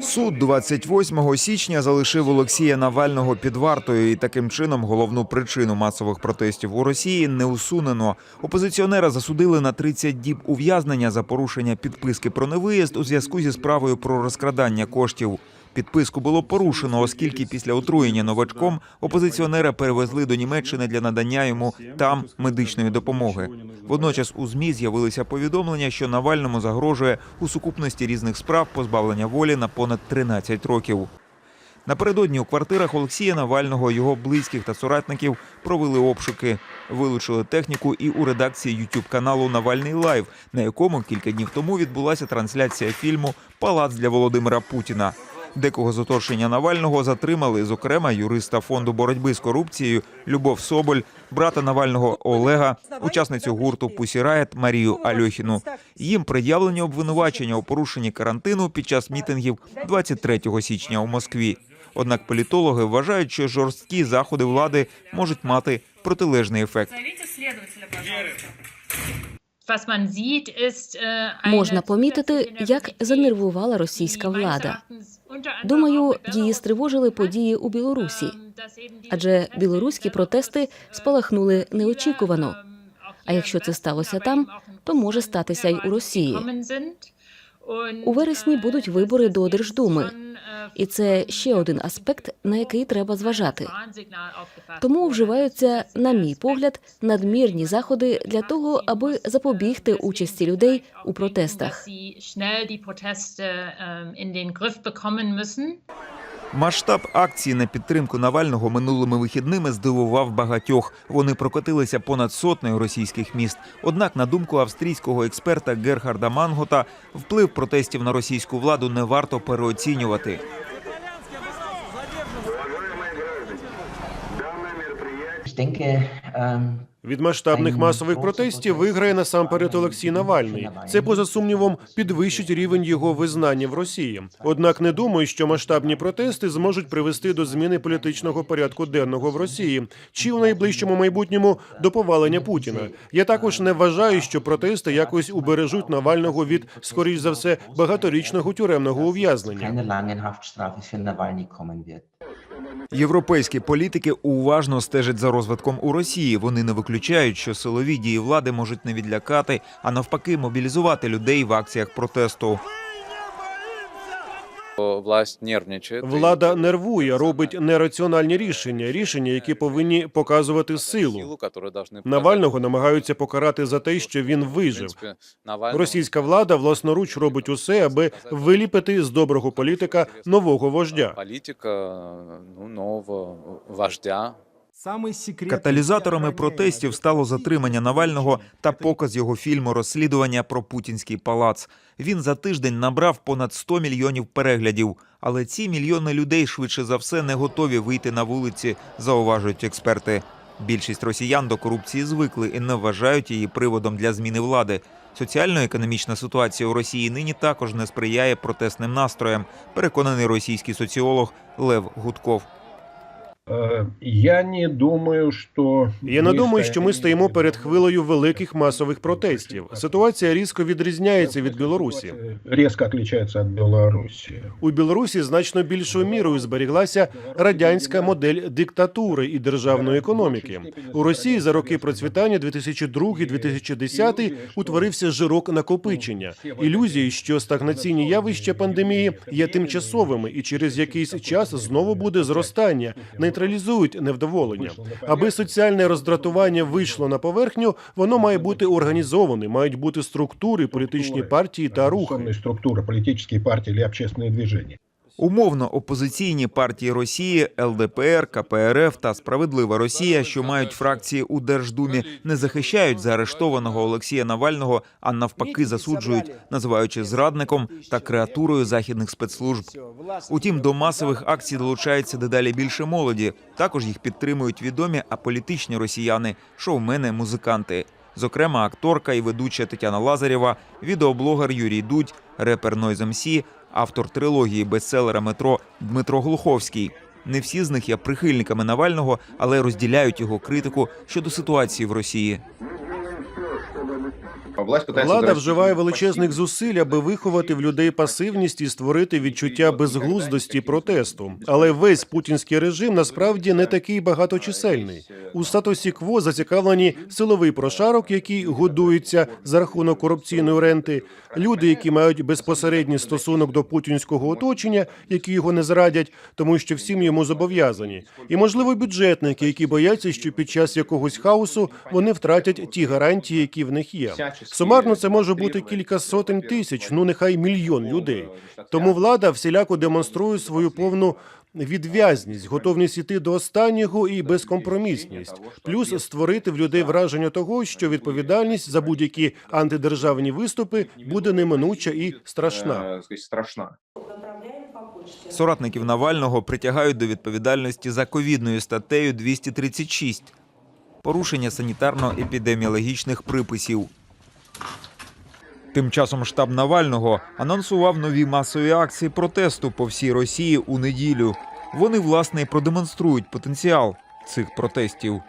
Суд 28 січня залишив Олексія Навального під вартою, і таким чином головну причину масових протестів у Росії не усунено. Опозиціонера засудили на 30 діб ув'язнення за порушення підписки про невиїзд у зв'язку зі справою про розкрадання коштів. Підписку було порушено, оскільки після отруєння новачком опозиціонера перевезли до Німеччини для надання йому там медичної допомоги. Водночас у змі з'явилися повідомлення, що Навальному загрожує у сукупності різних справ позбавлення волі на понад 13 років. Напередодні у квартирах Олексія Навального, його близьких та соратників провели обшуки. Вилучили техніку і у редакції youtube каналу Навальний Лайв, на якому кілька днів тому відбулася трансляція фільму Палац для Володимира Путіна. Декого з оточення Навального затримали, зокрема юриста фонду боротьби з корупцією Любов Соболь, брата Навального Олега, учасницю гурту Пусі Раєт Марію Альохіну. Їм пред'явлені обвинувачення у порушенні карантину під час мітингів 23 січня у Москві. Однак політологи вважають, що жорсткі заходи влади можуть мати протилежний ефект. Äh, Можна помітити, як занервувала російська влада. Думаю, її стривожили події у Білорусі, ähm, адже білоруські протести äh, спалахнули неочікувано. ähm, А якщо це сталося там, то може статися й у Росії. У вересні äh, будуть вибори до Держдуми. äh, І це ще один аспект, на який треба зважати. Тому вживаються, на мій погляд, надмірні заходи для того, аби запобігти участі людей у протестах. Масштаб акції на підтримку Навального минулими вихідними здивував багатьох. Вони прокотилися понад сотнею російських міст. Однак, на думку австрійського експерта Герхарда Мангота, вплив протестів на російську владу не варто переоцінювати. Від масштабних масових протестів виграє насамперед Олексій Навальний. Це поза сумнівом підвищить рівень його визнання в Росії. Однак не думаю, що масштабні протести зможуть привести до зміни політичного порядку денного в Росії чи в найближчому майбутньому до повалення Путіна. Я також не вважаю, що протести якось убережуть Навального від, скоріш за все, багаторічного тюремного ув'язнення. Європейські політики уважно стежать за розвитком у Росії. Вони не виключають, що силові дії влади можуть не відлякати, а навпаки, мобілізувати людей в акціях протесту. Власть нервничає. Влада нервує, робить нераціональні рішення, рішення, які повинні показувати силу. Навального намагаються покарати за те, що він вижив. Російська влада власноруч робить усе, аби виліпити з доброго політика нового вождя. Політика ну, нового вождя. Каталізаторами протестів стало затримання Навального та показ його фільму Розслідування про путінський палац. Він за тиждень набрав понад 100 мільйонів переглядів. Але ці мільйони людей швидше за все не готові вийти на вулиці, зауважують експерти. Більшість росіян до корупції звикли і не вважають її приводом для зміни влади. Соціально-економічна ситуація у Росії нині також не сприяє протестним настроям, переконаний російський соціолог Лев Гудков. Э, Я не думаю, що Я не думаю, що ми стоїмо перед хвилею великих масових протестів. Ситуація різко відрізняється від Білорусі. Резко отличается от Беларуси. У Білорусі значно більшою мірою зберіглася радянська модель диктатури і державної економіки. У Росії за роки процвітання 2002-2010 утворився жирок накопичення. Ілюзії, що стагнаційні явища пандемії є тимчасовими, і через якийсь час знову буде зростання, нейтралізують невдоволення. Аби соціальне роздратування вийшло на поверхню, воно має бути організоване, мають бути структури, політичні партії та рухи. Организованные структуры, политические партии или общественные движения. Умовно опозиційні партії Росії, ЛДПР, КПРФ та Справедлива Росія, що мають фракції у Держдумі, не захищають заарештованого Олексія Навального, а навпаки засуджують, називаючи зрадником та креатурою західних спецслужб. Утім, до масових акцій долучається дедалі більше молоді. Також їх підтримують відомі аполітичні росіяни, шоумени, музиканти. Зокрема, акторка і ведуча Тетяна Лазарєва, відеоблогер Юрій Дудь, репер Noise MC, автор трилогії бестселера Метро Дмитро Глуховський. Не всі з них є прихильниками Навального, але розділяють його критику щодо ситуації в Росії. Влада вживає величезних зусиль, аби виховати в людей пасивність і створити відчуття безглуздості протесту. Але весь путінський режим насправді не такий багаточисельний. У статусі кво зацікавлені силовий прошарок, який годується за рахунок корупційної ренти, люди, які мають безпосередній стосунок до путінського оточення, які його не зрадять, тому що всім йому зобов'язані, і можливо бюджетники, які бояться, що під час якогось хаосу вони втратять ті гарантії, які в них є. Сумарно це може бути кілька сотень тисяч, ну нехай мільйон людей. Тому влада всіляко демонструє свою повну відв'язність, готовність іти до останнього і безкомпромісність, плюс створити в людей враження того, що відповідальність за будь-які антидержавні виступи буде неминуча і страшна. Соратників Навального притягають до відповідальності за ковідною статтею 236 – порушення санітарно-епідеміологічних приписів. Тим часом штаб Навального анонсував нові масові акції протесту по всій Росії у неділю. Вони, власне, продемонструють потенціал цих протестів.